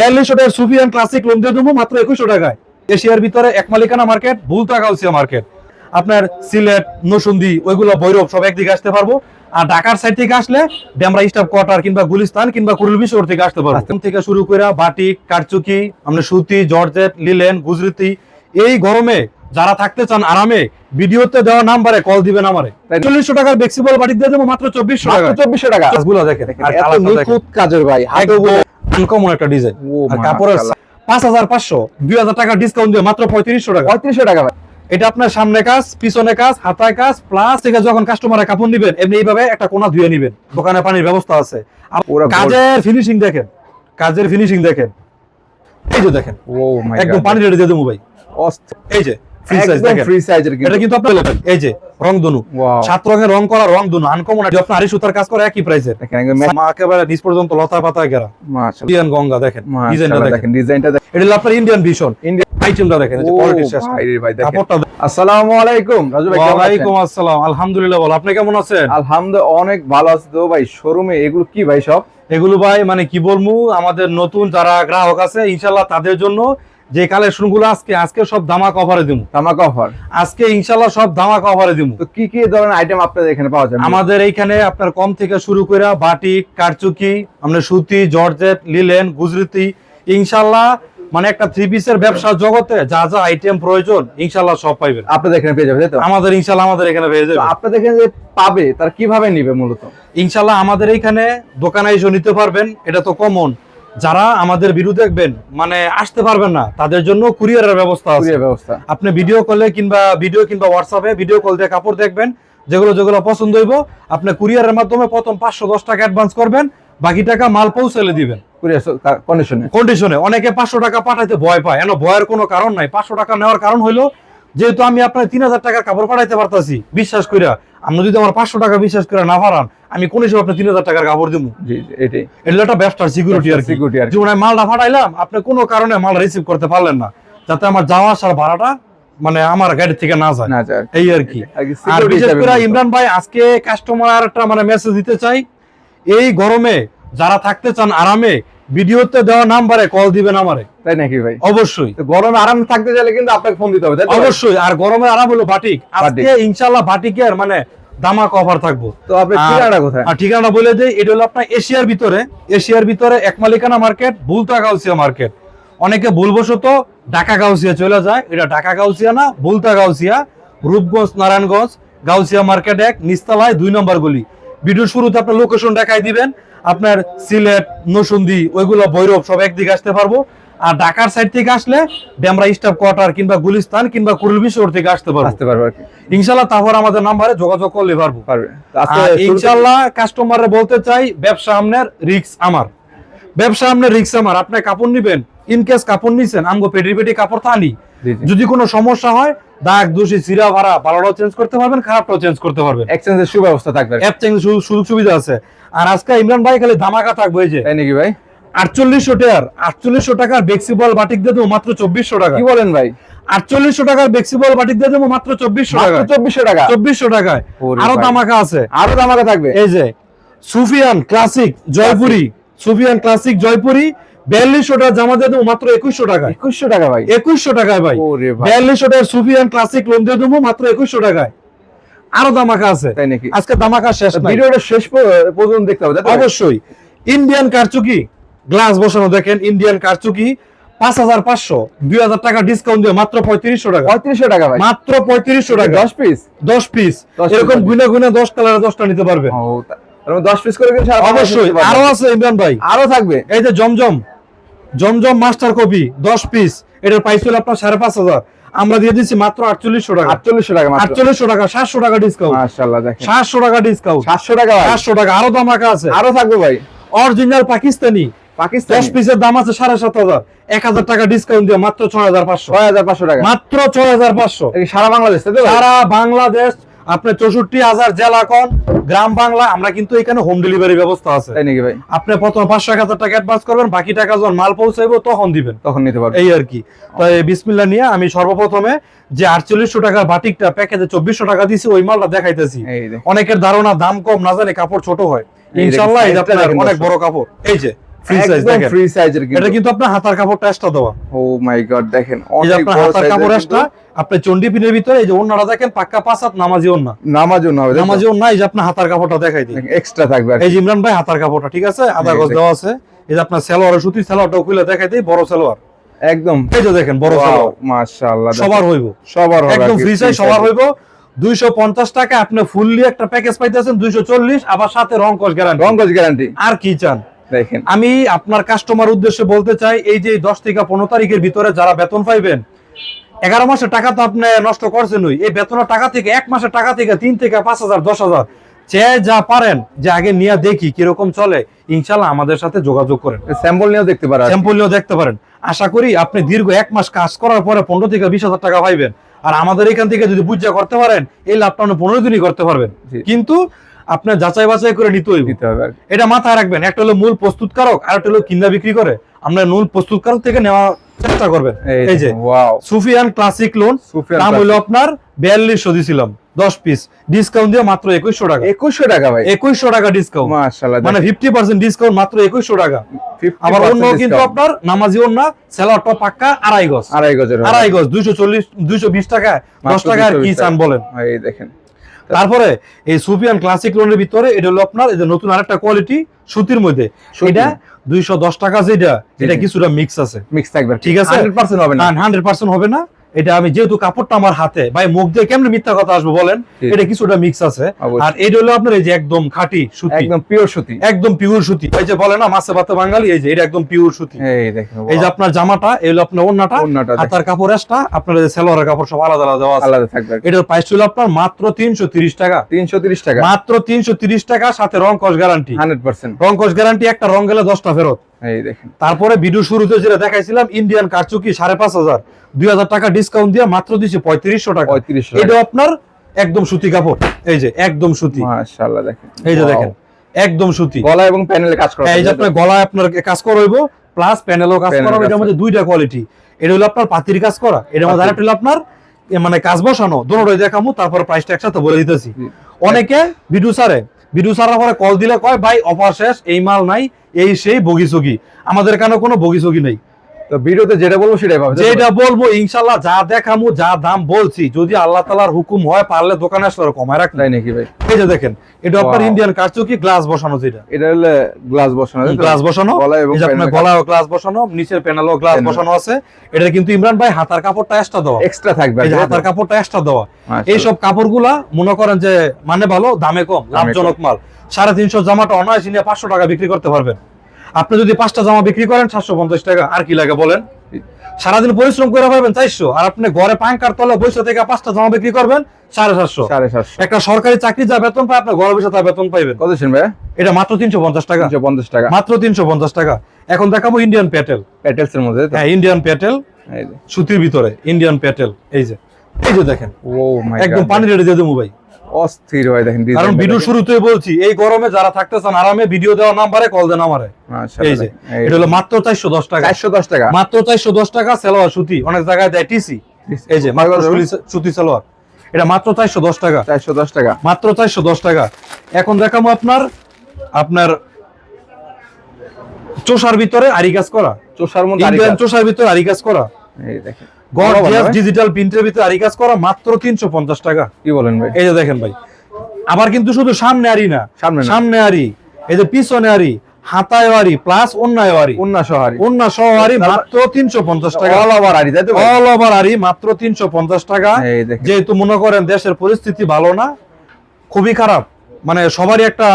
বিয়াল্লিশশো টাকার Sufian classic loan দিয়ে দেবো মাত্র একুশশো টাকায়। এশিয়ার ভিতরে এক মালিকানা মার্কেট ভুলতা মার্কেট আপনার সিলেট নসুন্দি ওইগুলো ভৈরব সব একদিকে আসতে পারব। আর ঢাকার সাইড থেকে আসলে ডেমরা স্টাফ কোয়ার্টার কিংবা গুলিস্তান কিংবা থেকে আসতে পারব। এখান থেকে শুরু করে বাটিক কারচুকি আমরা সুতি জর্জেট লিলেন গুজরিতি এই গরমে যারা থাকতে চান আরামে ভিডিওতে দেওয়া নাম্বারে কল দিবেন আমারে। চল্লিশশো টাকার ফ্লেক্সিবল বাটিক দিয়ে দেবো মাত্র চব্বিশশো টাকা। চব্বিশশো টাকা। গুলো দেখেন। নিখুঁত কাজের ভাই আনকমন একটা ডিজাইন আর কাপড়ের। পাঁচ হাজার পাঁচশো দুই হাজার টাকা ডিসকাউন্ট দিয়ে মাত্র পঁয়ত্রিশশো টাকা। পঁয়ত্রিশশো টাকা এটা আপনার সামনে কাজ পিছনে কাজ হাতায় কাজ প্লাস থেকে যখন কাস্টমারের কাপড় নিবেন এমনি এইভাবে একটা কোনা ধুয়ে নিবেন। দোকানে পানির ব্যবস্থা আছে। কাজের ফিনিশিং দেখেন কাজের ফিনিশিং দেখেন। এই যে দেখেন ও মাই একদম পানি রেডি দিয়ে দেবো ভাই। এই যে ফ্রি সাইজ দেখেন। ফ্রি সাইজের এটা কিন্তু আপনার level, এই যে রং দুনু সাত রঙের রং করা রং দুনু আনকমন আপনি আড়ি সুতার কাজ করে একই প্রাইসের দেখেন মা একেবারে নিচ পর্যন্ত লতা পাতা ঘেরা। মাশাআল্লাহ গঙ্গা দেখেন। ডিজাইনটা দেখেন। দেখেন ডিজাইনটা দেখেন। এটা আপনার ইন্ডিয়ান ভিশন Indian- আইটেমটা দেখেন এই যে কোয়ালিটি শেষ। ভাই দেখেন। আসসালামু আলাইকুম। রাজু ভাই কেমন ওয়ালাইকুম আসসালাম। আলহামদুলিল্লাহ বল আপনি কেমন আছেন? আলহামদুলিল্লাহ অনেক ভালো আছে তো ভাই। শোরুমে এগুলো কি ভাই সব? এগুলো ভাই মানে কি বলব আমাদের নতুন যারা গ্রাহক আছে ইনশাল্লাহ তাদের জন্য যে কালেকশনগুলো আজকে আজকে সব দামাক অফারে দিমু। তামাক অফার আজকে ইনশাল্লাহ সব দামাক অফারে দিব তো কি কি ধরনের আইটেম আপনাদের এখানে পাওয়া যাবে আমাদের এইখানে আপনার কম থেকে শুরু করে বাটিক কারচুকি আমরা সুতি জর্জেট লিলেন গুজরাতি ইনশাল্লাহ মানে একটা থ্রি পিসের ব্যবসা জগতে যা যা আইটেম প্রয়োজন ইনশাল্লাহ সব পাইবেন। আপনাদের এখানে পেয়ে যাবে তাই তো? আমাদের ইনশাল্লাহ আমাদের এখানে পেয়ে যাবে। আপনাদের এখানে যে পাবে তারা কীভাবে নিবে মূলত? ইনশাল্লাহ আমাদের এইখানে দোকানে এসে নিতে পারবেন এটা তো কমন যারা আমাদের ভিডিও দেখবেন মানে আসতে পারবেন না তাদের জন্য কুরিয়ারের ব্যবস্থা আছে। ব্যবস্থা। আপনি ভিডিও কলে কিংবা ভিডিও কিংবা হোয়াটসঅ্যাপে ভিডিও কল দিয়ে কাপড় দেখবেন যেগুলো যেগুলো পছন্দ হইব আপনি কুরিয়ারের মাধ্যমে প্রথম পাঁচশো দশ টাকা অ্যাডভান্স করবেন বাকি টাকা মাল পৌঁছালে দিবেন। কন্ডিশনে কন্ডিশনে অনেকে পাঁচশো টাকা পাঠাইতে ভয় পায়। এন ভয়ের কোনো কারণ নাই। পাঁচশো টাকা নেওয়ার কারণ হইল যেহেতু আমি আপনার তিন হাজার টাকার কাপড় পাঠাইতে পারতাছি বিশ্বাস কইরা। আপনি যদি আমার পাঁচশো টাকা বিশ্বাস করে না পারান আমি কোন হিসেবে আপনার তিন হাজার টাকার কাপড় দিব এটা একটা ব্যবসার সিকিউরিটি আর সিকিউরিটি আর আমি মালটা পাঠাইলাম আপনি কোনো কারণে মাল রিসিভ করতে পারলেন না যাতে আমার যাওয়া আসার ভাড়াটা মানে আমার গাড়ি থেকে না যায়। না যার এই আর কি। আর বিশেষ করে ইমরান ভাই আজকে কাস্টমার একটা মানে মেসেজ দিতে চাই। এই গরমে যারা থাকতে চান আরামে ভিডিওতে দেওয়া নাম্বারে কল দিবেন আমারে। তাই নাকি ভাই? অবশ্যই। গরমে আরাম থাকতে চাইলে কিন্তু আপনাকে ফোন দিতে হবে তাই অবশ্যই আর গরমে আরাম হলো বাটিক আজকে বাটিক। ইনশাল্লাহ বাটিকের মানে দামাক অফার থাকব। তো আপনার আর- ঠিকানাটা কোথায়? আর ঠিকানা বলে দেই এটা হলো আপনার এশিয়ার ভিতরে। এশিয়ার ভিতরে এক মালিকানা মার্কেট বুলতা গাউসিয়া মার্কেট অনেকে ভুলবশত ঢাকা গাউসিয়া চলে যায়। এটা ঢাকা গাউসিয়া না বুলতা গাউসিয়া। রূপগঞ্জ নারায়ণগঞ্জ গাউসিয়া মার্কেট এক নিস্তালায় দুই নম্বর গলি। ভিডিও শুরুতে আপনার লোকেশন দেখাই দিবেন। আপনার সিলেট নসুন্দি ওইগুলো ভৈরব সব একদিকে আসতে পারব। আর ঢাকার সাইড থেকে আসলে ডেমরা স্টাফ কোয়ার্টার কিংবা গুলিস্তান কিংবা কুরুল বিশ্বর থেকে আসতে পারব। আসতে পারবে ইনশাল্লাহ তারপর আমাদের নাম্বারে যোগাযোগ করলে পারব। ইনশাল্লাহ কাস্টমারে বলতে চাই ব্যবসা আপনার রিক্স আমার। ব্যবসা আপনার রিক্স আমার। আপনি কাপড় নিবেন ইন কেস কাপড় নিছেন আমগো পেটি পেটি কাপড় থানি যদি কোনো সমস্যা হয় দাগ দোষী সিরা ভাড়া ভালোটাও চেঞ্জ করতে পারবেন খারাপটাও চেঞ্জ করতে পারবেন। এক্সচেঞ্জের সুব্যবস্থা থাকবে। অ্যাপ চেঞ্জ সুযোগ সুবিধা আছে। আর আজকে ইমরান ভাই খালি ধামাকা থাকবে এই যে। তাই নাকি ভাই? আটচল্লিশশো টাকার আটচল্লিশশো টাকার বেক্সিবল বাটিক দিয়ে দেবো মাত্র চব্বিশশো টাকা। কি বলেন ভাই? আটচল্লিশশো টাকার বেক্সিবল বাটিক দিয়ে দেবো মাত্র চব্বিশশো টাকা চব্বিশশো টাকা? চব্বিশশো টাকায়। আরও। ধামাকা আছে। আরও দামাকা থাকবে? এই যে সুফিয়ান ক্লাসিক জয়পুরি। সুফিয়ান ক্লাসিক জয়পুরি। বিয়াল্লিশশো টাকা জামা দিয়ে দেবো মাত্র একুশশো টাকায়। একুশশো টাকা ভাই। একুশশো টাকায় ভাই। বিয়াল্লিশশো টাকার সুফিয়ান ক্লাসিক লোন দিয়ে দেবো মাত্র একুশশো টাকায়। আরও দামাকা আছে। তাই নাকি? আজকে দামাকা শেষ ভিডিওটা শেষ পর্যন্ত দেখতে হবে? অবশ্যই। ইন্ডিয়ান কারচুকি গ্লাস বসানো দেখেন ইন্ডিয়ান কারচুকি পাঁচ হাজার পাঁচশো। দুই হাজার টাকা ডিসকাউন্ট দিয়ে মাত্র পঁয়ত্রিশশো টাকা। পঁয়ত্রিশশো টাকা ভাই। মাত্র পঁয়ত্রিশশো টাকা। দশ পিস দশ পিস এরকম গুনে গুনে দশ কালারে দশটা নিতে তার মানে দশ পিস করে অবশ্যই। আরও আছে ইমরান ভাই। আরও থাকবে? এই যে জমজম। জমজম মাস্টার কপি দশ পিস এটার প্রাইস হলো আপনার সাড়ে পাঁচ হাজার। আমরা দিয়ে দিচ্ছি মাত্র আটচল্লিশশো টাকা। আটচল্লিশশো টাকা আটচল্লিশশো টাকা সাতশো টাকা ডিসকাউন্ট সাতশো টাকা ডিসকাউন্ট সাতশো টাকা সাতশো টাকা আরও দাম রাখা আছে। আরও থাকবে ভাই। অরিজিনাল পাকিস্তানি। পাকিস্তান। দশ পিসের দাম আছে সাড়ে সাত হাজার। এক হাজার টাকা ডিসকাউন্ট দিয়ে মাত্র ছয় হাজার পাঁচশো। ছয় হাজার পাঁচশো টাকা। মাত্র ছয় হাজার পাঁচশো। সারা বাংলাদেশ? সারা বাংলাদেশ আপনার চৌষট্টি হাজার জেলা কোন? গ্রাম বাংলা আমরা কিন্তু এখানে হোম ডেলিভারি ব্যবস্থা আছে। তাই নাকি ভাই? আপনি প্রথম পাঁচশো এক হাজার টাকা অ্যাডভান্স করবেন বাকি টাকা যখন মাল পৌঁছাইবো তখন দিবেন। তখন নিতে পারবে। এই আর কি। তাই বিসমিল্লা নিয়ে আমি সর্বপ্রথমে যে আটচল্লিশশো টাকার বাটিকটা প্যাকেজে চব্বিশশো টাকা দিছি ওই মালটা দেখাইতেছি। অনেকের ধারণা দাম কম না জানে কাপড় ছোট হয়। ইনশাল্লাহ অনেক বড় কাপড়। এই যে ফ্রি সাইজ দেখেন। ফ্রি সাইজের এটা কিন্তু। কিন্তু আপনার হাতার কাপড়টা এক্সট্রা দেওয়া। ও মাই গড দেখেন অনেক আপনার হাতার কাপড় এক্সট্রা আপনার চন্ডি পিনের ভিতরে এই যে ওন্নাটা দেখেন পাক্কা পাঁচ নামাজি ওন্না কিন্তু নামাজও হবে নামাজি ওন্না এই যে আপনার হাতার কাপড়টা দেখাই দিই। এক্সট্রা থাকবে এই যে ইমরান ভাই হাতার কাপড়টা ঠিক আছে? আধা গজ দেওয়া আছে। এই যে আপনার সালোয়ারের সুতি সালোয়ারটাও খুলে দেখাই দিই বড় সালোয়ার। একদম। এই যে দেখেন বড় সালোয়ার। মাশাআল্লাহ সবার হইব। সবার হবে একদম ফ্রি সাইজ সবার size। হইব। দুইশো পঞ্চাশ টাকা আপনি ফুললি একটা প্যাকেজ পাইতেছেন দুইশো চল্লিশ আবার সাথে রং গ্যারান্টি রঙ্গজ গ্যারান্টি আর কি চান? দেখেন। আমি আপনার কাস্টমার উদ্দেশ্যে বলতে চাই এই যে দশ থেকে পনেরো তারিখের ভিতরে যারা বেতন পাইবেন এগারো মাসের টাকা তো আপনি নষ্ট করছেন ওই এই বেতনের টাকা থেকে এক মাসের টাকা থেকে তিন থেকে পাঁচ হাজার দশ হাজার চেয়ে যা পারেন যে আগে নিয়ে দেখি কীরকম চলে ইনশাল্লাহ আমাদের সাথে যোগাযোগ করেন। স্যাম্পল নিয়েও দেখতে পারা স্যাম্পল নিয়েও দেখতে পারেন। আশা করি আপনি দীর্ঘ এক মাস কাজ করার পরে পনেরো থেকে বিশ হাজার টাকা পাইবেন। আর আমাদের এখান থেকে যদি বুঝা করতে পারেন এই লাভটা আপনি পনেরো দিনই করতে পারবেন। কিন্তু আপনার যাচাই বাছাই করে নিতে হইব। এটা মাথায় রাখবেন। একটা হলো মূল প্রস্তুতকারক আর একটা হলো কিন্দা বিক্রি করে। আমরা মূল প্রস্তুতকারক থেকে নেওয়ার চেষ্টা করবেন। এই যে সুফিয়ান ক্লাসিক লোন দাম হলো আপনার বিয়াল্লিশশো দিছিলাম দশ পিস ডিসকাউন্ট দিয়ে মাত্র একুশশো টাকা। একুশশো টাকা ভাই। একুশশো টাকা ডিসকাউন্ট মানে ফিফটি পার্সেন্ট ডিসকাউন্ট মাত্র একুশশো টাকা। আবার অন্য কিন্তু আপনার নামাজি অন্য সেলারটা পাক্কা আড়াই গজ। আড়াই হবে। আড়াই গজ দুইশো চল্লিশ দুইশো বিশ টাকা দশ টাকা কি চান বলেন। এই দেখেন। তারপরে এই সুফিয়ান ক্লাসিক লোনের ভিতরে এটা হলো আপনার এই যে নতুন আরেকটা কোয়ালিটি সুতির মধ্যে। এটা দুইশো দশ টাকা যেটা এটা। কিছুটা মিক্স আছে। মিক্স থাকবে। ঠিক আছে? হান্ড্রেড পার্সেন্ট হবে না। হান্ড্রেড পার্সেন্ট হবে না। এটা আমি যেহেতু কাপড়টা আমার হাতে ভাই মুখ দিয়ে কেমন মিথ্যা কথা আসব বলেন? এটা কিছুটা মিক্স আছে। আর এটা হলো আপনার এই যে একদম খাঁটি সুতি। একদম পিওর সুতি। একদম পিওর সুতি। এই যে বলে না মাছে ভাতে বাঙালি এই যে এটা একদম পিওর সুতি। এই দেখেন এই যে আপনার জামাটা এই হলো আপনার ওন্নাটা দেখেন। হাতার কাপড় এসটা আপনার যে সেলোয়ারের কাপড় সব আলাদা আলাদা দেওয়া আছে। আলাদা থাকবে। এটার প্রাইস ছিল আপনার মাত্র তিনশো তিরিশ টাকা। তিনশো তিরিশ টাকা। মাত্র তিনশো তিরিশ টাকা সাথে রং কস গ্যারান্টি হান্ড্রেড পার্সেন্ট। রং কস গ্যারান্টি একটা রং গেলে দশটা ফেরত। এই দেখেন। তারপরে ভিডিও শুরুতে যেটা দেখাইছিলাম ইন্ডিয়ান কারচুকি সাড়ে পাঁচ হাজার। দুই হাজার টাকা ডিসকাউন্ট দিয়ে মাত্র দিচ্ছে পঁয়ত্রিশশো টাকা। পঁয়ত্রিশ এটা আপনার একদম সুতি কাপড়। এই যে একদম সুতি। মাশাআল্লাহ দেখেন। এই যে দেখেন একদম সুতি। গলা এবং প্যানেলে কাজ করা এই যে আপনার গলায় আপনার কাজ করা হইব প্লাস প্যানেলও কাজ করা এটার মধ্যে দুইটা কোয়ালিটি এটা হলো আপনার পাতির কাজ করা। এটার মধ্যে আরেকটা হলো আপনার মানে কাজ বসানো। দোনোটাই দেখামু তারপর প্রাইসটা একসাথে বলে দিতেছি। অনেকে ভিডিও সারে ভিডিও সারার পরে কল দিলে কয়, ভাই অফার শেষ, এই মাল নাই, এই সেই বগিসগি আমাদের কেন কোনো বগিসগি নেই? তো ভিডিওতে যেটা বলব সেটাই পাবে। যেটা বলব যা দেখামু যা দাম বলছি যদি আল্লাহ তালার হুকুম হয় পারলে দোকানে আসলে কমায় রাখ তাই নাকি ভাই? এই যে দেখেন এটা আপনার. ইন্ডিয়ান কারচুকি গ্লাস বসানো যেটা। এটা হলো গ্লাস বসানো গ্লাস বসানো গলা এই যে আপনার গলাও গ্লাস বসানো নিচের প্যানেলও গ্লাস বসানো আছে। এটা কিন্তু ইমরান ভাই হাতার কাপড়টা এক্সট্রা দেওয়া। এক্সট্রা থাকবে এই যে হাতার কাপড়টা এক্সট্রা দেওয়া। এইসব কাপড়গুলা মনে করেন যে মানে ভালো দামে কম। লাভজনক মাল। সাড়ে তিনশো জামাটা অনায়াসে নিয়ে পাঁচশো টাকা বিক্রি করতে পারবেন। আপনি যদি পাঁচটা জামা বিক্রি করেন সাতশো পঞ্চাশ টাকা আর কি লাগে বলেন? সারাদিন পরিশ্রম করে পাবেন চারশো আর আপনি ঘরে পাঙ্কার তলে বসে থেকে পাঁচটা জামা বিক্রি করবেন সাড়ে সাতশো। সাড়ে সাতশো। একটা সরকারি চাকরি যা বেতন পায় আপনার ঘরে বসে তা বেতন পাইবেন। কত ভাই এটা মাত্র তিনশো পঞ্চাশ টাকা। তিনশো পঞ্চাশ টাকা। মাত্র তিনশো পঞ্চাশ টাকা। এখন দেখাবো ইন্ডিয়ান প্যাটেল প্যাটেলস এর মধ্যে হ্যাঁ ইন্ডিয়ান প্যাটেল সুতির ভিতরে ইন্ডিয়ান প্যাটেল এই যে এই যে দেখেন। ও মাই একদম পানি রেডি দিয়ে দেবো ভাই। অস্থির হয় দেখেন কারণ ভিডিও। শুরুতেই বলছি এই গরমে যারা থাকতে চান আরামে ভিডিও দেওয়া নাম্বারে কল দেন আমারে। এই যে এটা হলো মাত্র চারশো দশ টাকা। চারশো দশ টাকা। মাত্র চারশো দশ টাকা সেলোয়ার সুতি অনেক জায়গায় দেয় টিসি। এই যে মাত্র সুতি- সুতি সেলোয়ার। এটা মাত্র চারশো দশ টাকা। চারশো দশ টাকা। মাত্র চারশো দশ টাকা। এখন দেখাবো আপনার আপনার চোষার ভিতরে আরি কাজ করা। চোষার মধ্যে চোষার ভিতরে আরি কাজ করা। এই দেখেন। গর্জিয়াস ডিজিটাল প্রিন্টের ভিতরে আরি কাজ করা মাত্র তিনশো পঞ্চাশ টাকা। কি বলেন ভাই? এই যে দেখেন ভাই আবার কিন্তু শুধু সামনে আরি না সামনে সামনে আরি এই যে পিছনে আরি হাতায় আরি প্লাস অন্যায় আরি উন্না সহারি অন্য সহ আরি মাত্র তিনশো পঞ্চাশ টাকা। অল ওভার আরি তাই তো ভাই? অল ওভার আরি মাত্র তিনশো পঞ্চাশ টাকা। যেহেতু মনে করেন দেশের পরিস্থিতি ভালো না খুবই খারাপ। মানে সবারই একটা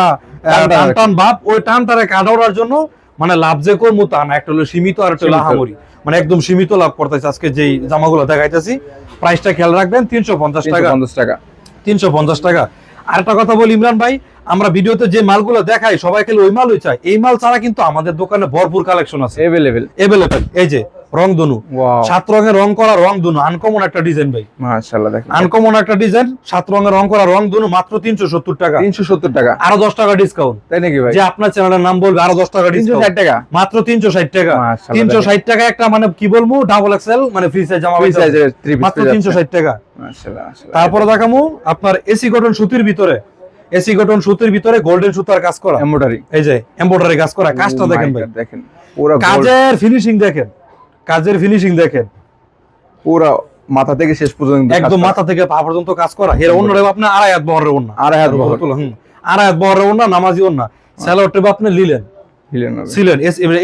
টান টান আর ভাব ওই টানটারে কাটানোর জন্য মানে লাভ যে করব তা না। একটা হলো সীমিত আর একটা হলো। হামরি মানে একদম সীমিত লাভ করতেছে। আজকে যেই জামাগুলো দেখাইতেছি প্রাইসটা খেয়াল রাখবেন তিনশো পঞ্চাশ টাকা। পঞ্চাশ টাকা। তিনশো পঞ্চাশ টাকা। আরেকটা কথা বলি ইমরান ভাই আমরা ভিডিওতে যে মালগুলো দেখাই সবাই খেলে ওই মালই চাই এই মাল ছাড়া কিন্তু আমাদের দোকানে ভরপুর কালেকশন আছে। এভেলেবেল এভেলেবেল এই যে রং দুনু সাত রঙের রং করা রং দুনু আনকমন একটা ডিজাইন ভাই। মাশাআল্লাহ দেখেন। আনকমন একটা ডিজাইন সাত রঙের রং করা রং দুনু মাত্র তিনশো সত্তর টাকা। তিনশো সত্তর টাকা। আরও দশ টাকা ডিসকাউন্ট তাই নাকি ভাই? যে আপনার চ্যানেলের নাম বলবে আরও দশ টাকা তিনশো ডিসকাউন্ট ষাট টাকা। মাত্র তিনশো ষাট টাকা। মাশাআল্লাহ তিনশো দেখেন। ষাট টাকা একটা মানে কি বলব ডাবল এক্সেল মানে ফ্রি সাইজ জামা মাত্র তিনশো যাচ্ছে। ষাট টাকা। মাশাআল্লাহ মাশাআল্লাহ। তারপরে দেখামু আপনার এসি কটন সুতির ভিতরে। এসি কটন সুতির ভিতরে গোল্ডেন সুতার কাজ করা। এমব্রয়ডারি এই যে এমব্রয়ডারি কাজ করা। কাজটা দেখেন ভাই। দেখেন। কাজের ফিনিশিং দেখেন। কাজের ফিনিশিং দেখেন। পুরো মাথা থেকে শেষ পর্যন্ত একদম মাথা থেকে পা পর্যন্ত কাজ করা। এর অন্যরা আপনার আড়াই হাত বহরের অন্য আড়াই হাত বহর। হুম। আড়াই হাত বহরের অন্য নামাজি অন্য স্যালোয়ার টেপ আপনি লিলেন। ছিলেন।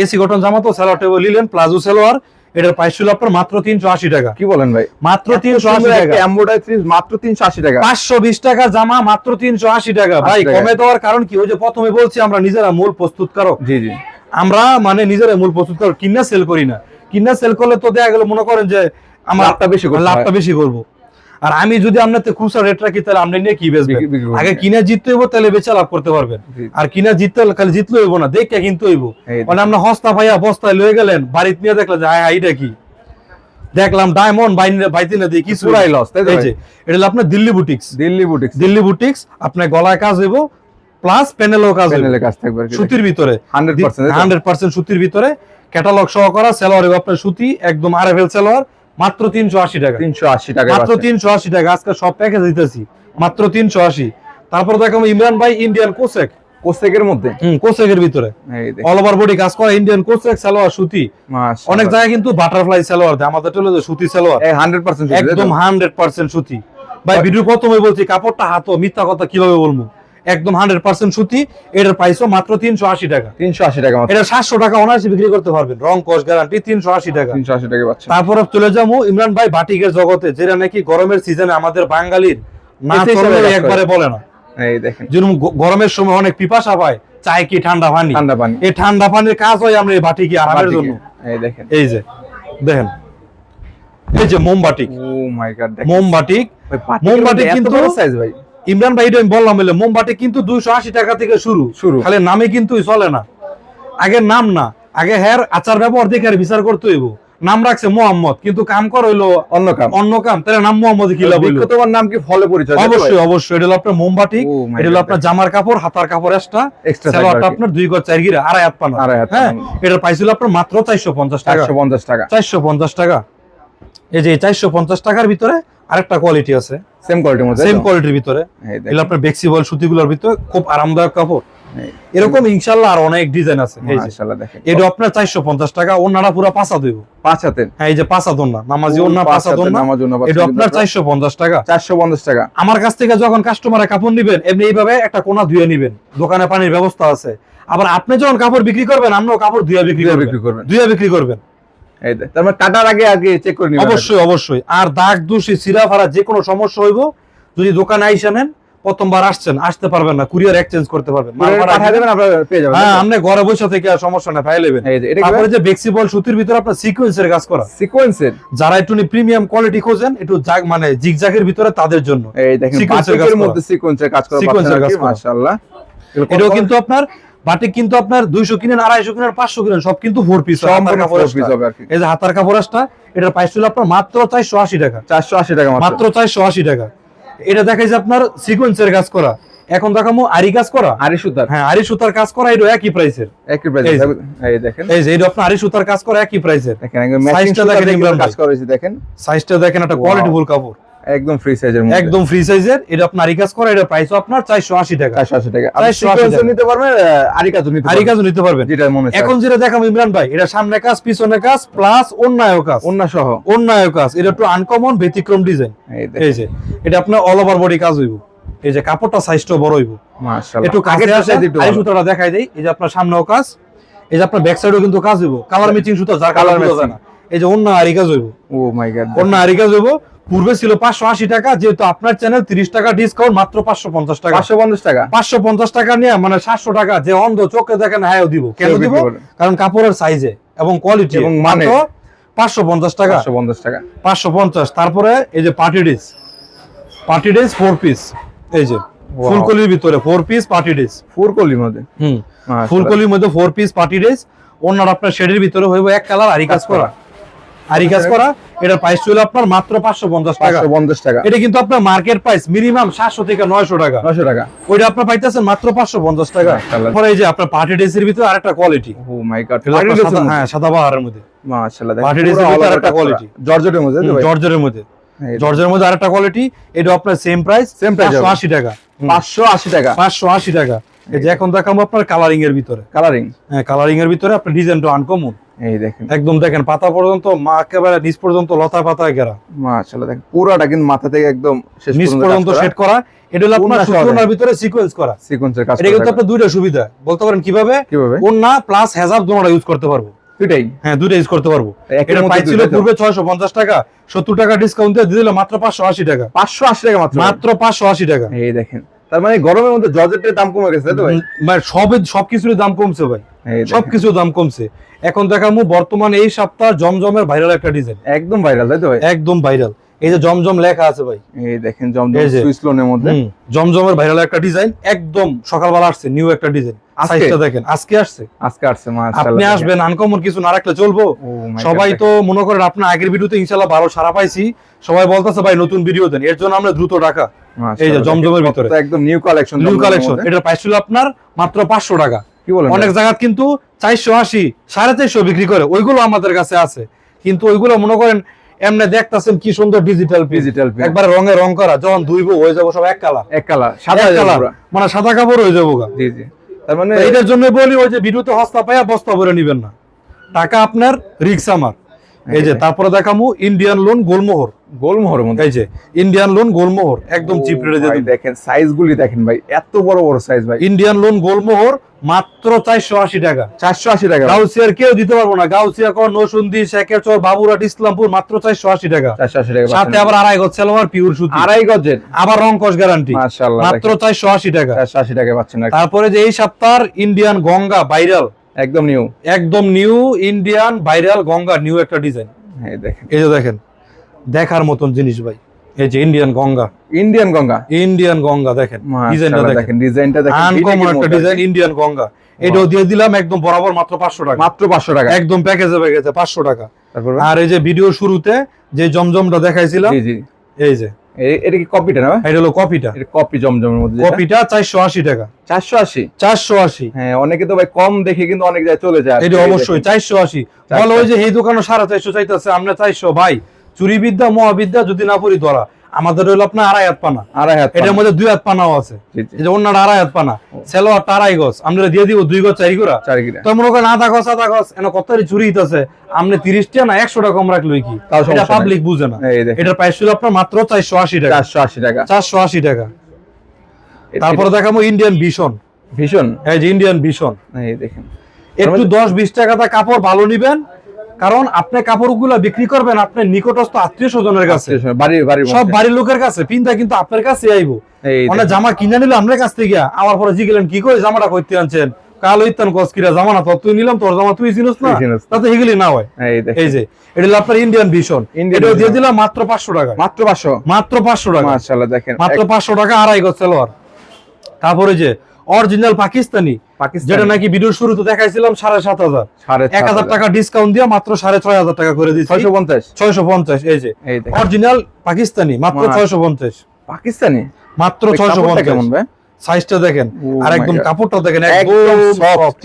এসি কটন জামা তো স্যালোয়ার টেপ লিলেন প্লাজো সালোয়ার এটার প্রাইস ছিল আপনার মাত্র তিনশো আশি টাকা। কি বলেন ভাই? মাত্র তিনশো আশি টাকা। এমব্রয়ডারি মাত্র 380 টাকা। পাঁচশো বিশ টাকার জামা মাত্র তিনশো আশি টাকা। ভাই কমে দেওয়ার কারণ কি? ওই যে প্রথমে বলছি আমরা নিজেরা মূল প্রস্তুত প্রস্তুতকারক। জি জি। আমরা মানে নিজেরা মূল প্রস্তুত প্রস্তুতকারক। কিনা সেল করি না। কিনা সেল করলে তো দেখা গেল মনে করেন যে আমার লাভটা বেশি লাভটা বেশি করব। আর আমি যদি আপনার খুচরা রেট রাখি তাহলে আপনি নিয়ে কি বেচবেন। আগে কিনা জিততে হইব তাহলে বেচে লাভ করতে পারবেন। আর কিনা জিততে হলে খালি জিতলে হইব না দেখে কিন্তু হইব। মানে আমরা হস্তা ভাইয়া বস্তায় লয়ে গেলেন বাড়িতে নিয়ে দেখলেন যে হায় হায় এটা কি? দেখলাম ডায়মন্ড বাইনে বাইতে না দিয়ে কিছু পুরাই loss, তাই যে এটা হলো আপনার Delhi boutiques Delhi boutique Delhi boutiques আপনার গলায় কাজ হইব প্লাস প্যানেলও কাজ হইব। প্যানেলের কাজ থাকবে সুতির ভিতরে। 100% হান্ড্রেড পার্সেন্ট সুতির ভিতরে। ক্যাটালগ সহ করা সেলোয়ার আপনার সুতি একদম আরএফএল সেলোয়ার মাত্র তিনশো আশি টাকা। 380 টাকা মাত্র তিনশো আশি টাকা আজকে সব প্যাকেজ দিতেছি। মাত্র তিনশো আশি। তারপর দেখো ইমরান ভাই ইন্ডিয়ান কোসেক কোসেকের মধ্যে? হুম কোসেকের ভিতরে। অল ওভার বডি কাজ করা ইন্ডিয়ান কোসেক সালোয়ার সুতি। অনেক জায়গায় কিন্তু বাটারফ্লাই সালোয়ার দেয়। আমাদের যে সুতি সালোয়ার। এই 100% একদম হান্ড্রেড পার্সেন্ট সুতি। ভাই ভিডিও প্রথমে বলছি কাপড়টা হাতো মিথ্যা কথা কীভাবে বলব? একদম হান্ড্রেড পার্সেন্ট সুতি এটার প্রাইসও মাত্র তিনশো আশি টাকা। 380 টাকা এটা সাতশো টাকা অনায়াসে বিক্রি করতে পারবেন। রং কস গ্যারান্টি তিনশো আশি টাকা। 380 টাকা পাচ্ছেন। তারপরে চলে যাব ইমরান ভাই বাটিকের জগতে যেটা নাকি গরমের সিজনে আমাদের বাঙালির না। একবারে বলে না। এই দেখেন। যেরকম গরমের সময় অনেক পিপাসা পায় চাই কি ঠান্ডা পানি? ঠান্ডা পানি। এই ঠান্ডা পানির কাজ হয় আমরা এই বাটিকে আরামের জন্য। এই দেখেন। এই যে দেখেন। এই যে মোমবাটিক ও মাই গড মোমবাটিক এত কিন্তু- সাইজ ভাই। ইমরান ভাই আমি বললাম বলে মোমবাটি কিন্তু দুইশো আশি টাকা থেকে শুরু। শুরু। খালি নামে কিন্তু চলে না। আগে নাম না আগে হ্যার আচার ব্যবহার দেখে আর বিচার করতে হইব। নাম রাখছে মোহাম্মদ কিন্তু কাম কর হইল অন্য কাম। অন্য কাম তাহলে নাম মোহাম্মদ কি লাভ হইল? তোমার নাম কি ফলে পরিচয়? অবশ্যই অবশ্যই এটা হলো আপনার মোমবাটি Oh এটা হলো আপনার জামার কাপড় হাতার কাপড় এক্সট্রা সালোয়ারটা আপনার দুই গজ চার গিরা আড়াই হাত পানা। আড়াই হাত হ্যাঁ। এটার পাইছিল আপনার মাত্র চারশো পঞ্চাশ টাকা। 450 টাকা। চারশো পঞ্চাশ টাকা। এই যে চারশো পঞ্চাশ টাকার ভিতরে আরেকটা কোয়ালিটি আছে। সেম কোয়ালিটির মধ্যে সেম কোয়ালিটির ভিতরে। এগুলো আপনার বেক্সিবল সুতিগুলোর ভিতরে খুব আরামদায়ক কাপড়। এরকম ইনশাল্লাহ আর অনেক ডিজাইন আছে মাশাআল্লাহ দেখেন। এটা আপনার চারশো পঞ্চাশ টাকা ওনারা পুরো পাঁচা দেব। পাঁচ হাতের। হ্যাঁ এই যে পাঁচা দোনা নামাজি ও, ওনা পাঁচা হাতের দোনা নামাজ পাচ্ছেন এটা আপনার আপনারা। চারশো পঞ্চাশ টাকা। 450 টাকা। আমার কাছ থেকে যখন কাস্টমারে কাপড় নিবেন এমনি এইভাবে একটা কোনা ধুয়ে নিবেন। দোকানে পানির ব্যবস্থা আছে। আবার আপনি যখন কাপড় বিক্রি করবেন আপনিও কাপড় ধুয়ে বিক্রি করবেন। ধুয়ে বিক্রি করবেন। মানে কাটার আগে আগে চেক করে নিবেন অবশ্যই অবশ্যই। আর দাগ দূষি সিরা ফারা যে কোনো সমস্যা হইব যদি দোকানে আইসা নেন প্রথমবার আসছেন আসতে পারবেন না কুরিয়ার এক্সচেঞ্জ করতে পারবেন মাল পাঠিয়ে দেবেন আপনারা পেয়ে যাবেন হ্যাঁ আপনি ঘরে বসে থেকে আর সমস্যা না ফাইল নেবেন। এই যে এটা কি তারপরে যে বেক্সিবল সুতির ভিতরে আপনার সিকোয়েন্সের কাজ করা। সিকোয়েন্সের যারা একটু প্রিমিয়াম কোয়ালিটি খোঁজেন একটু জাগ মানে জিগজাগের ভিতরে তাদের জন্য। এই দেখেন কাজ করা। সিকোয়েন্সের কাজ করা কাজ। মাশাআল্লাহ। এটাও কিন্তু আপনার বাটিক কিন্তু আপনার দুইশো কিনেন আড়াইশো কিনেন পাঁচশো কিনেন সব কিন্তু ফোর পিস এই যে হাতার কাপড় আসটা এটার প্রাইস ছিল আপনার মাত্র চারশো আশি টাকা। 480 টাকা মাত্র। চারশো আশি টাকা। এটা দেখাই যে আপনার সিকোয়েন্সের কাজ করা। এখন দেখামো আরি কাজ করা। আরি সুতার। হ্যাঁ আরি সুতার কাজ করা এটা একই প্রাইসের একই প্রাইস এই দেখেন এই যে এটা আপনার আরি সুতার কাজ করা একই প্রাইসের দেখেন একদম ম্যাচিং Size টা দেখেন কাজ করা হয়েছে দেখেন। সাইজটা দেখেন একটা. কোয়ালিটিফুল কাপড়। একদম ফ্রি সাইজের মধ্যে। একদম ফ্রি সাইজের এটা আপনার আরি কাজ করা এটা প্রাইসও আপনার চারশো আশি টাকা। 480 টাকা। আপনি সিকোয়েন্সও নিতে পারবেন আহ, আরি কাজও নিতে আরি পারবেন। কাজও নিতে পারবেন। যেটা মনে এখন যেটা ইমরান ভাই এটা সামনে কাজ পিছনে কাজ প্লাস অন্যায় কাজ। অন্য সহ। অন্যায় কাজ। এটা একটু আনকমন ব্যতিক্রম ডিজাইন এই যে এটা আপনার অল ওভার বডি কাজ হইব। এই যে কাপড়টা সাইজটা বড় হইব। মাশাআল্লাহ। একটু কাছে আসে সুতাটা দেখাই দেই। এই যে আপনার সামনেও কাজ এই যে আপনার ব্যাক সাইডেও কিন্তু কাজ হইব। কালার ম্যাচিং সুতা যার কালার যায় না এই যে অন্য আরি কাজ হইব। Oh my God. অন্য আরি কাজ হইব। পূর্বে ছিল পাঁচশো আশি টাকা যেহেতু আপনার চ্যানেল তিরিশ টাকা ডিসকাউন্ট মাত্র পাঁচশো পঞ্চাশ টাকা। 550 টাকা? পাঁচশো পঞ্চাশ টাকা নিয়ে মানে সাতশো টাকা যে অন্ধ চোখে দেখেন হ্যাঁ দিব। কেন দিব? কারণ কাপড়ের সাইজে এবং কোয়ালিটি এবং মানে। পাঁচশো পঞ্চাশ টাকা। 550 টাকা। পাঁচশো পঞ্চাশ। তারপরে এই যে party dress party dress four piece এই যে. ফুলকলির ভিতরে ফোর পিস পার্টি ড্রেস ফুরকলির মধ্যে? হুম। মাশাআল্লাহ। ফুলকলির মধ্যে ফোর পিস পার্টি ড্রেস অন্যান্য আপনার শেডের ভিতরে হইব এক কালার আরি কাজ করা। আরি কাজ করা এটার প্রাইস ছিল আপনার মাত্র পাঁচশো পঞ্চাশ টাকা। পঞ্চাশ টাকা। এটা কিন্তু আপনার মার্কেট প্রাইস মিনিমাম সাতশো থেকে নয়শো টাকা। 900 টাকা। ওইটা আপনার পাইতেছেন মাত্র পাঁচশো পঞ্চাশ টাকা। মাশাআল্লাহ। তারপরে এই যে আপনার পার্টি ড্রেসের ভিতরে আরেকটা কোয়ালিটি ও মাই গড হ্যাঁ সাদা বাহারের মধ্যে। মাশাআল্লাহ dress এর ভিতরে আরেকটা। জর্জেটের মধ্যে মধ্যে। জর্জের মধ্যে আরেকটা কোয়ালিটি এটা আপনার সেম প্রাইস price পাঁচশো আশি টাকা। পাঁচশো আশি টাকা। পাঁচশো আশি টাকা। এই যে এখন দেখাবো আপনার কালারিং এর ভিতরে। কালারিং হ্যাঁ কালারিং এর ভিতরে আপনার ডিজাইনটা আনকমন এই দেখেন। একদম দেখেন পাতা পর্যন্ত মা একেবারে নিচ পর্যন্ত লতা পাতায় ঘেরা। মাশাআল্লাহ দেখেন পুরোটা কিন্তু মাথা থেকে একদম শেষ নিচ পর্যন্ত সেট করা। এটা হলো আপনার সুতোনার ভিতরে সিকোয়েন্স করা। সিকোয়েন্সের কাজ এটা কিন্তু আপনার দুইটা সুবিধা। বলতে পারেন কীভাবে? কীভাবে? ওন্না প্লাস হেজাব দুটোটা ইউজ করতে পারব। দুইটাই হ্যাঁ ইউজ করতে পারব। এটা প্রাইস ছিল পূর্বে ছয়শো পঞ্চাশ টাকা। সত্তর টাকা ডিসকাউন্ট দিয়ে দিল মাত্র পাঁচশো আশি টাকা। পাঁচশো আশি টাকা মাত্র? মাত্র পাঁচশো আশি টাকা। এই দেখেন। তার মানে গরমের মধ্যে জর্জেটের দাম কমে গেছে তাই তো ভাই? মানে সবে সবকিছুর দাম কমছে ভাই। সবকিছুর দাম কমছে। এখন দেখামু বর্তমানে এই সপ্তাহ জমজমের ভাইরাল একটা ডিজাইন একদম ভাইরাল তাই তো ভাই? একদম ভাইরাল এই যে জমজম লেখা আছে ভাই। এই দেখেন জমজম সুইস লোনের মধ্যে। জমজমের ভাইরাল একটা ডিজাইন একদম সকালবেলা আসছে নিউ একটা ডিজাইন? সাইজটা দেখেন আজকে আসছে। আজকে আসছে মাশাআল্লাহ। আপনি আসবেন আনকমন কিছু না রাখলে চলবো। সবাই তো মনে করেন আপনার আগের ভিডিওতে ইনশাল্লাহ ভালো সারা পাইছি। সবাই বলতেছে ভাই নতুন ভিডিও দেন। এর জন্য আমরা দ্রুত টাকা। এই যে জমজমের ভিতরে। একদম নিউ কালেকশন নিউ কালেকশন এটার প্রাইস ছিল আপনার মাত্র পাঁচশো টাকা। কি বলেন অনেক জায়গা কিন্তু চারশো আশি সাড়ে চারশো বিক্রি করে ওইগুলো আমাদের কাছে আছে। কিন্তু ওইগুলো মনে করেন এমনি দেখতেছেন কি সুন্দর ডিজিটাল ডিজিটাল একবার রঙে রং করা যখন ধুইবো হয়ে যাব সব এক কালা এক কালা সাদা কালার মানে সাদা কাপড় হয়ে যাব জি জি। তার মানে এটার জন্য বলি ওই যে ভিডিওতে হস্তা পাইয়া বস্তা ভরে নিবেন না। টাকা আপনার রিক্স আমার। এই যে তারপরে দেখামু ইন্ডিয়ান লোন গোলমোহর। গোলমোহর মধ্যে এই যে ইন্ডিয়ান লোন গোলমোহর একদম চিপ রেটে ভাই, দেখেন সাইজ গুলি দেখেন ভাই এত বড় বড় সাইজ ভাই। ইন্ডিয়ান লোন গোলমোহর মাত্র চারশো আশি টাকা। চারশো আশি টাকা। গাউসিয়ার কেউ দিতে পারব না। গাউসিয়া কর নসুন্দি শেখেরচর বাবুরাট ইসলামপুর মাত্র চারশো আশি টাকা। চারশো আশি টাকা সাথে আবার আড়াই গজ সেলোয়ার পিওর সুতি। আড়াই গজের। আবার রং কস গ্যারান্টি মাশাআল্লাহ মাত্র চারশো আশি টাকা। চারশো আশি টাকা পাচ্ছেন তারপরে যে এই সপ্তাহ ইন্ডিয়ান গঙ্গা ভাইরাল একদম নিউ একদম new Indian viral Ganga new একটা ডিজাইন এই দেখেন। এই যে দেখেন দেখার মতন জিনিস ভাই। এই যে Indian Ganga. Indian Ganga. Indian Ganga দেখেন ডিজাইনটা দেখেন। ডিজাইনটা দেখেন আনকমন একটা ডিজাইন ইন্ডিয়ান গঙ্গা। এটাও দিয়ে দিলাম একদম বরাবর মাত্র পাঁচশো টাকা। মাত্র পাঁচশো টাকা। একদম প্যাকেজে প্যাকেজে পাঁচশো টাকা। তারপর? আর এই যে ভিডিও শুরুতে যে জমজমটা দেখাইছিলাম এই যে। এটা কি কপিটা না এটা হলো কপিটা এটা কপি জমজমের মধ্যে কপিটা চারশো আশি টাকা। চারশো আশি? চারশো আশি। হ্যাঁ অনেকে তো ভাই কম দেখে কিন্তু অনেক জায়গায় চলে যায়। এটা অবশ্যই দেখেন। চারশো আশি। চারশো বলো ওই যে এই দোকানে সারা চারশো চাইতেছে আমরা চারশো। ভাই চুরি বিদ্যা মহাবিদ্যা যদি না পড়ি ধরা। আমাদের হলো আপনার আড়াই হাত পানা। আড়াই হাত এটার মধ্যে দুই হাত পানাও আছে। এই যে অন্যটা আড়াই হাত পানা। সেলোয়ার আড়াই গছ আমরা দিয়ে দিব দুই গছ চারি গোড়া। চারিগিরা তো মনে করেন আধা গছ আধা গছ এনে কত চুরি হইতেছে আপনি তিরিশটা না একশো টাকা কম রাখল কি? এটা পাবলিক বুঝে না। এটার প্রাইস ছিল আপনার মাত্র চারশো আশি টাকা। চারশো আশি টাকা। চারশো আশি টাকা। তারপরে দেখাবো ইন্ডিয়ান ভীষণ ভীষণ এই যে ইন্ডিয়ান ভীষণ এই দেখেন। একটু দশ বিশ টাকাটা কাপড় ভালো নিবেন। কারণ আপনি কাপড়গুলো বিক্রি করবেন আপনার নিকটস্থ আত্মীয় স্বজনের কাছে। সব বাড়ির লোকের কাছে পিনটা কিন্তু আপনার কাছে আইবো। মানে জামা কিনে নিল আপনার কাছ থেকে আমার পরে জিগেলেন কি করে জামাটা করতে আনছেন? কাল হইতেন কসকিরা জামা না তুই নিলাম তোর জামা তুই চিনিস না। তাতে না হয়। এই যে এটা আপনার ইন্ডিয়ান দিয়ে। দিলাম মাত্র পাঁচশো টাকা মাত্র পাঁচশো? মাত্র পাঁচশো টাকা মাত্র পাঁচশো টাকা আড়াই গজ সালোয়ার। তারপরে যে অরিজিনাল পাকিস্তানি। যেটা নাকি ভিডিওর শুরুতে দেখাইছিলাম সাড়ে সাত হাজার। এক হাজার টাকা ডিসকাউন্ট দিয়ে মাত্র সাড়ে ছয় হাজার টাকা করে দিচ্ছি ছয়শো পঞ্চাশ। ছয়শো পঞ্চাশ এই যে। অরিজিনাল পাকিস্তানি মাত্র ছয়শো পঞ্চাশ। পাকিস্তানি? মাত্র ছয়শো পঞ্চাশ। কেমন ভাই? সাইজটা দেখেন। আর একদম কাপড়টা দেখেন একদম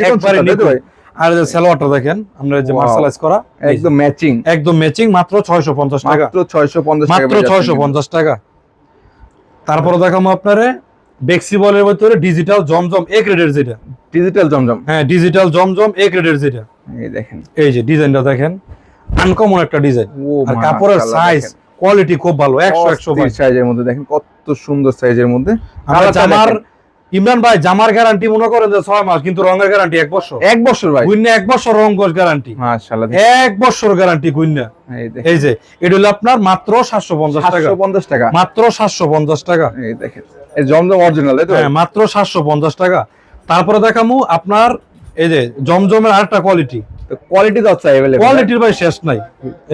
একবারে নিখুঁত। আর যে সালোয়ারটা দেখেন আমরা যে মার্শালাইজ করা। একদম ম্যাচিং একদম ম্যাচিং মাত্র ছয়শো পঞ্চাশ টাকা। মাত্র ছয়শো পঞ্চাশ টাকা মাত্র ছয়শো পঞ্চাশ টাকা। তারপরে দেখাবো আপনারে বেক্সি বলের ভিতরে ডিজিটাল জমজম এ গ্রেডের যেটা। ডিজিটাল জমজম। হ্যাঁ ডিজিটাল জমজম এ গ্রেডের যেটা। এই দেখেন। এই যে ডিজাইনটা দেখেন আনকমন একটা ডিজাইন আর কাপড়ের সাইজ কোয়ালিটি খুব ভালো সাইজের মধ্যে দেখেন কত সুন্দর সাইজের মধ্যে। আমরা জামার ইমরান ভাই জামার গ্যারান্টি মনে করেন যে ছয় মাস কিন্তু রঙের গ্যারান্টি এক বছর। এক বছর ভাই। গুইন্যা এক বছর রং গোস গ্যারান্টি মাশাআল্লাহ এক বছর গ্যারান্টি গুইন্যা। এই যে এটা হলো আপনার মাত্র সাতশো পঞ্চাশ টাকা। সাতশো পঞ্চাশ টাকা। মাত্র সাতশো পঞ্চাশ টাকা। এই দেখেন। জমজম অরিজিনাল তাই তো হ্যাঁ মাত্র সাতশো পঞ্চাশ টাকা তারপরে দেখামু আপনার এই যে জমজমের আরেকটা কোয়ালিটি কোয়ালিটি তো হচ্ছে अवेलेबल কোয়ালিটির ভাই শেষ নাই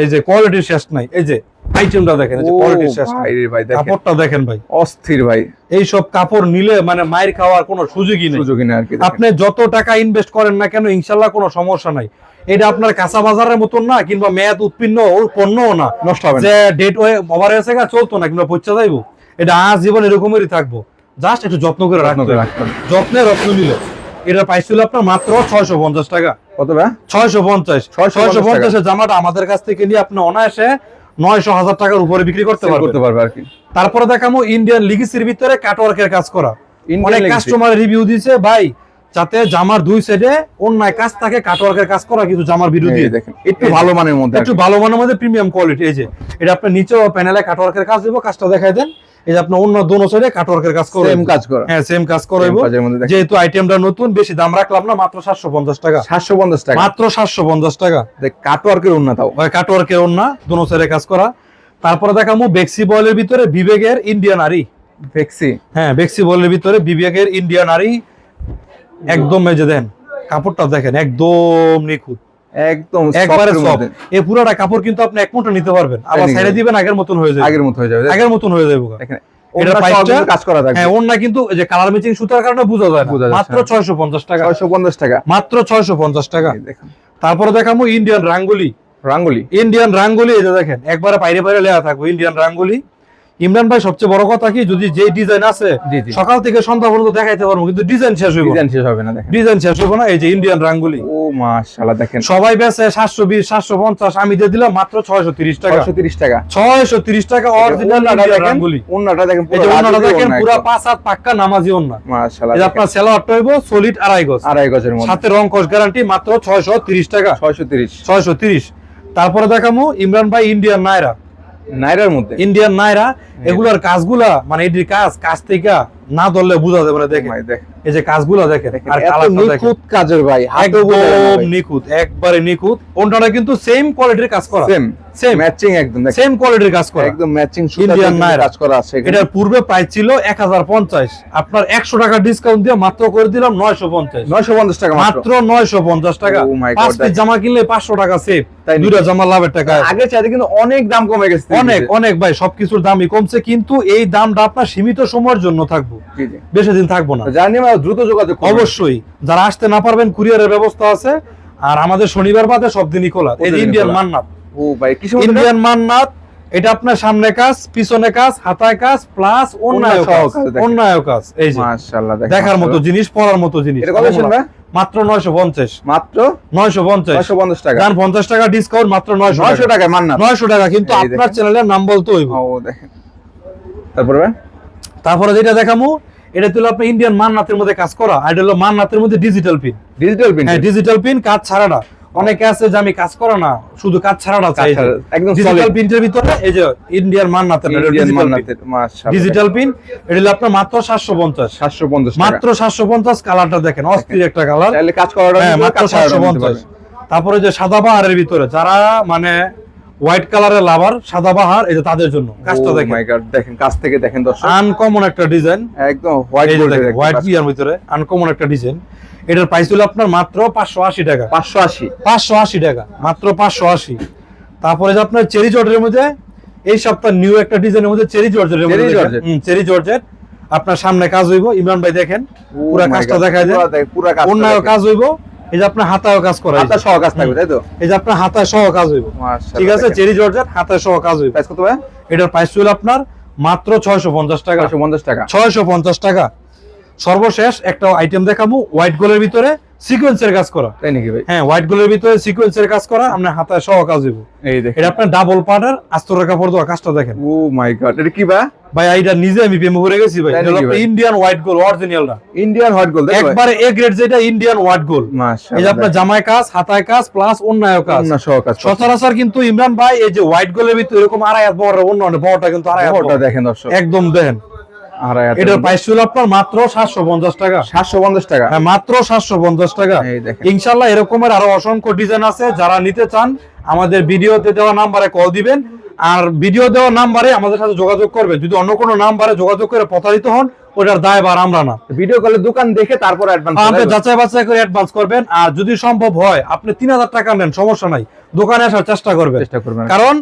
এই যে কোয়ালিটির শেষ নাই এই যে আইটেমটা দেখেন এই যে কোয়ালিটির শেষ নাই ভাই রে ভাই দেখেন কাপড়টা দেখেন ভাই অস্থির ভাই এই সব কাপড় নিলে মানে মায়ের খাওয়ার কোনো সুযোগই নেই সুযোগই না আর কি দেখেন। আপনি যত টাকা ইনভেস্ট করেন না কেন ইনশাল্লাহ কোনো সমস্যা নাই এটা আপনার কাঁচা বাজারের মতন না কিংবা মেয়াদ উৎপন্ন পণ্যও না নষ্ট হবে না যে ডেট ওভার হয়েছে গা চলতো না কিংবা পচা যাইবো এটা আজ জীবন এরকমেরই থাকব। জাস্ট একটু যত্ন করে রাখতে। যত্নে রত্ন নিলে। এটা পাইছিল আপনার মাত্র ছয়শো পঞ্চাশ টাকা। কত ভাই? ছয়শো পঞ্চাশ। 650 ছয়শো পঞ্চাশের জামাটা আমাদের কাছ থেকে নিয়ে আপনি অনায়াসে নয়শো হাজার টাকার উপরে বিক্রি করতে পারবে করতে পারবে আর কি। তারপরে দেখামো ইন্ডিয়ান লিগিসির ভিতরে কাটওয়ার্কের কাজ করা। অনেক কাস্টমার রিভিউ দিছে ভাই যাতে জামার দুই সাইডে অন্যায় কাজ থাকে কাটওয়ার্কের কাজ করা কিন্তু জামার দিয়ে। দেখেন একটু ভালো মানের মধ্যে একটু ভালো মানের মধ্যে প্রিমিয়াম কোয়ালিটি এই যে এটা আপনার নিচে প্যানেলে কাটওয়ার্কের কাজ দিব কাজটা দেখাই দেন। এই যে আপনার অন্য দোনো সাইডে কাটওয়ার্কের কাজ সেম কাজ করা। হ্যাঁ সেম কাজ যেহেতু আইটেমটা নতুন বেশি দাম রাখলাম না মাত্র সাতশো পঞ্চাশ টাকা। 750 টাকা। মাত্র সাতশো পঞ্চাশ টাকা। দেখ কাটওয়ার্কের উন্নতাও কাটওয়ার্কের ওন্না দোনো সাইডে কাজ করা। তারপরে দেখামু বেক্সি বয়েলের ভিতরে বিবেকের ইন্ডিয়ান আরি ভেক্সি হ্যাঁ বেক্সি বয়েলের ভিতরে বিবেকের ইন্ডিয়ান আরি একদম মেজে দেন কাপড়টা দেখেন একদম নিখুঁত। একদম একবারে এই পুরোটা কাপড় কিন্তু আপনি এক নিতে পারবেন। আবার দিবেন আগের মতন হয়ে যাবে। আগের মতো হয়ে যাবে। আগের মতন হয়ে যাবে এটা price-টা- কাজ করা থাকবে। হ্যাঁ ওন্না কিন্তু যে কালার ম্যাচিং সুতার কারণে বোঝা যায় না। মাত্র না। ছয়শো পঞ্চাশ টাকা। 650 টাকা। মাত্র ছয়শো পঞ্চাশ টাকা। তারপরে দেখামু ইন্ডিয়ান রাঙ্গুলি রাঙ্গুলি ইন্ডিয়ান রাঙ্গুলি যে দেখেন একবারে বাইরে বাইরে লেয়া থাকব। ইন্ডিয়ান রাঙ্গুলি ইমরান ভাই সবচেয়ে বড় কথা কি যদি যে ডিজাইন আছে সকাল থেকে সন্ধ্যা পর্যন্ত দেখাইতে পারব কিন্তু ডিজাইন শেষ হইব ডিজাইন শেষ হবে না দেখেন। ডিজাইন শেষ হইব না এই যে ইন্ডিয়ান রাঙ্গুলি ও মাশাআল্লাহ দেখেন। সবাই বেচে সাতশো বিশ সাতশো পঞ্চাশ আমি দিয়ে দিলাম মাত্র ছয়শো তিরিশ টাকা। 630 টাকা। ছয়শো তিরিশ টাকা অরিজিনাল ওন্নাটা দেখেন রাঙ্গুলি ওন্নাটা দেখেন এই পুরো যে ওনারা দেখেন পুরা পাঁচ হাত পাক্কা নামাজি ওন্না। মাশাআল্লাহ এই দেখেন। আপনার সেলোয়ারটা হইব সলিড আড়াই গজ। আড়াই গজের মধ্যে। সাথে রং কস গ্যারান্টি মাত্র ছয়শো তিরিশ টাকা। 630 ছয়শো তিরিশ। তারপরে দেখামু ইমরান ভাই ইন্ডিয়ান নায়রা। নাইরার মধ্যে। ইন্ডিয়ান নাইরা এগুলার কাজগুলা মানে এটির কাজ কাজ থেকে না ধরলে বোঝা যাবে না দেখেন। এই যে কাজগুলা দেখেন দেখেন, আর এত কালারটা দেখেন। নিখুঁত কাজের ভাই একদম নিখুঁত একবারে নিখুঁত। ওনটা কিন্তু সেম কোয়ালিটির কাজ করা। সেম সেম ম্যাচিং একদম সেম কোয়ালিটির কাজ করা। একদম ম্যাচিং Indian নায়রা। কাজ করা আছে। এটার পূর্বে প্রাইস ছিল আপনার একশো টাকা ডিসকাউন্ট দিয়ে মাত্র করে দিলাম নয়শো পঞ্চাশ। 950 টাকা মাত্র। মাত্র নয়শো পঞ্চাশ টাকা। Oh পাঁচ পিস জামা কিনলে পাঁচশো টাকা সেভ? দুইটা জামা লাভের টাকা। আগের চাইতে কিন্তু অনেক দাম কমে গেছে। অনেক অনেক ভাই সবকিছুর দামই কমছে কিন্তু এই দামটা আপনার সীমিত সময়ের জন্য থাকব। জি বেশি দিন থাকব না। জানি আমরা দ্রুত যোগাযোগ অবশ্যই। যারা আসতে না পারবেন কুরিয়ারের ব্যবস্থা আছে। আর আমাদের শনিবার বাদে সব দিনই খোলা। এই ইন্ডিয়ান মান্নাত। ও ভাই কিছু ইন্ডিয়ান মান্নাত এটা আপনার সামনে কাজ পিছনে কাজ হাতায় কাজ প্লাস অন্যায় কাজ অন্যায় কাজ এই যে। মাশাআল্লাহ দেখার মতো জিনিস পড়ার মতো জিনিস। এটা কত শুনবে মাত্র নয়শো পঞ্চাশ। মাত্র? নয়শো পঞ্চাশ। 950 টাকা। যান পঞ্চাশ টাকা ডিসকাউন্ট মাত্র নয়শো 900 টাকা মান না নয়শো টাকা কিন্তু আপনার চ্যানেলের নাম বলতে হইব ও দেখেন। তারপরে ভাই? তারপরে যেটা দেখামু এটা ছিল আপনি ইন্ডিয়ান মান্নাতের মধ্যে কাজ করা আর এটা হলো মান্নাতের মধ্যে ডিজিটাল পিন ডিজিটাল প্রিন্ট হ্যাঁ ডিজিটাল পিন কাজ ছাড়াটা অনেকে আছে যে আমি কাজ করা না শুধু কাজ ছাড়াটা চাই। একদম ডিজিটাল প্রিন্টের ভিতরে এই যে ইন্ডিয়ান মান্নাতের ইন্ডিয়ান মান্নাতের ডিজিটাল পিন এটা হলো আপনার মাত্র সাতশো পঞ্চাশ। 750 টাকা। মাত্র সাতশো পঞ্চাশ কালারটা দেখেন অস্থির একটা কালার। তাহলে কাজ করাটা হ্যাঁ মাত্র কাজ সাতশো ছাড়াটা নিতে পঞ্চাশ। পারবেন। তারপরে যে সাদা বাহারের ভিতরে যারা মানে হোয়াইট কালারের লাভার সাদা বাহার এটা তাদের জন্য। কাজটা Oh দেখেন। My God, দেখেন কাছ থেকে দেখেন দর্শক। আনকমন একটা ডিজাইন একদম হোয়াইট গোল্ডের দেখেন হোয়াইট ইয়ার ভিতরে আনকমন একটা ডিজাইন এটার প্রাইস হলো আপনার মাত্র পাঁচশো আশি টাকা। 580 পাঁচশো আশি টাকা মাত্র পাঁচশো আশি। তারপরে যে আপনার চেরি জর্জের মধ্যে এই সপ্তাহ নিউ একটা ডিজাইনের মধ্যে চেরি জর্জের মধ্যে georgette। চেরি জর্জের আপনার সামনে কাজ হইব ইমরান ভাই দেখেন। পুরা Oh কাজটা God, দেখায় দেন। পুরা কাজ অন্যায় কাজ হইব। এই যে আপনার হাতায় কাজ করা হাতা সহ কাজ থাকবে তাই তো? এই যে আপনার হাতায় সহ কাজ হইব। ঠিক আছে চেরি জর্জেট হাতায় সহ কাজ হইব। প্রাইস কত ভাই? এটার প্রাইস ছিল আপনার মাত্র ছয়শো পঞ্চাশ টাকা। 450 টাকা। ছয়শো পঞ্চাশ টাকা। সর্বশেষ একটা আইটেম দেখাবো হোয়াইট গোলের ভিতরে সিকোয়েন্সের কাজ করা। তাই নাকি ভাই? হ্যাঁ হোয়াইট গোলের ভিতরে সিকোয়েন্সের কাজ করা আপনার হাতায় সহ কাজ হইব। এই দেখেন। এটা আপনার ডাবল পার্টের আস্তরের কাপড় দেওয়া কাজটা দেখেন। ও মাই গড এটা কি ভাই? ভাই এইটা নিজে আমি প্রেমে পড়ে গেছি ভাই। ইন্ডিয়ান হোয়াইট গোল অরিজিনালটা ইন্ডিয়ান হোয়াইট গোল্ড একবারে এ গ্রেড যেটা ইন্ডিয়ান হোয়াইট গোল এই যে আপনার জামায় কাজ হাতায় কাজ প্লাস অন্যায় কাজ। না সহ কাজ সচরাচর কিন্তু ইমরান ভাই এই যে হোয়াইট গোলের ভিতরে এরকম আড়াই হাত বড় অন্য অন্য বড়টা কিন্তু আড়াই হাত। দেখেন দর্শক। একদম দেখেন। এটার প্রাইস ছিল আপনার মাত্র সাতশো পঞ্চাশ টাকা। 750 টাকা। হ্যাঁ মাত্র সাতশো পঞ্চাশ টাকা। ইনশাল্লাহ এরকমের আরও অসংখ্য ডিজাইন আছে। যারা নিতে চান আমাদের ভিডিওতে দেওয়া নাম্বারে কল দিবেন। আর ভিডিও দেওয়া নাম্বারে আমাদের সাথে যোগাযোগ করবেন। যদি অন্য কোনো নাম্বারে যোগাযোগ করে প্রতারিত হন ওটার দায়বার আমরা না। ভিডিও কলে দোকান দেখে তারপর অ্যাডভান্স আপনি যাচাই বাছাই করে অ্যাডভান্স করবেন। আর যদি সম্ভব হয় আপনি তিন হাজার টাকা নেন সমস্যা নাই। দোকানে আসার চেষ্টা করবেন। চেষ্টা করবেন। কারণ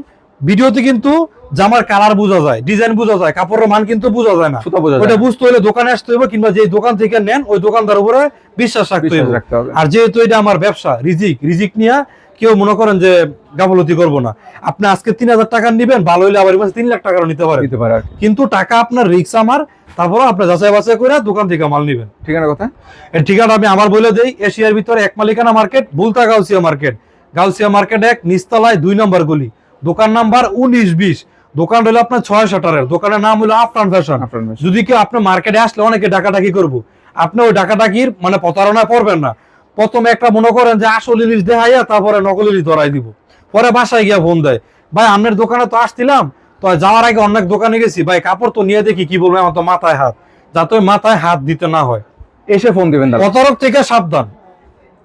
ভিডিওতে কিন্তু জামার কালার বোঝা যায় ডিজাইন বোঝা যায় কাপড়ের মান কিন্তু বোঝা যায় না। সুতা বোঝা ওটা বুঝতে হলে দোকানে আসতে হবে কিংবা যে দোকান থেকে নেন ওই দোকানদার উপরে বিশ্বাস রাখতে হবে। আর যেহেতু এটা আমার ব্যবসা রিজিক রিজিক নিয়ে কেউ মনে করেন যে গাফলতি করব না। আপনি আজকে তিন হাজার টাকা নিবেন ভালো হইলে আবার মাসে তিন লাখ টাকারও নিতে পারেন। দিতে পারে কিন্তু টাকা আপনার রিক্স আমার তারপর আপনি যাচাই বাছাই করে দোকান থেকে মাল নিবেন। ঠিকানা কথা এর ঠিকানা আমি আবার বলে দেই এশিয়ার ভিতরে এক মালিকানা market বুলতা Gausia market. Gausia market এক নিস্তালায় দুই নম্বর গলি। দোকান নাম্বার উনিশ বিশ। দোকান হলো আপনার ছয় শাটারের। দোকানের নাম হলো আফটান ফ্যাশন। যদি কেউ আপনার মার্কেটে আসলে অনেকে ডাকাডাকি করব। আপনি ওই ডাকাডাকির মানে প্রতারণায় পড়বেন না। প্রথমে একটা মনে করেন যে আসল ইলিশ দেখাইয়া তারপরে নকল ইলিশ ধরাই দিব। পরে বাসায় গিয়া ফোন দেয়। ভাই আপনার দোকানে তো আসছিলাম। তো যাওয়ার আগে অনেক দোকানে গেছি। ভাই কাপড় তো নিয়ে দেখি কি বলব আমার তো মাথায় হাত। যাতে মাথায় হাত দিতে না হয়। এসে ফোন দিবেন প্রতারক থেকে সাবধান।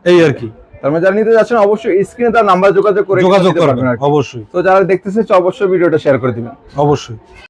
এই আর কি। তার মানে যারা নিতে যাচ্ছেন অবশ্যই স্ক্রিনে তার নাম্বার যোগাযোগ করে যোগাযোগ করবেন। অবশ্যই। তো যারা দেখতেছে অবশ্যই ভিডিওটা শেয়ার করে দিবেন। অবশ্যই।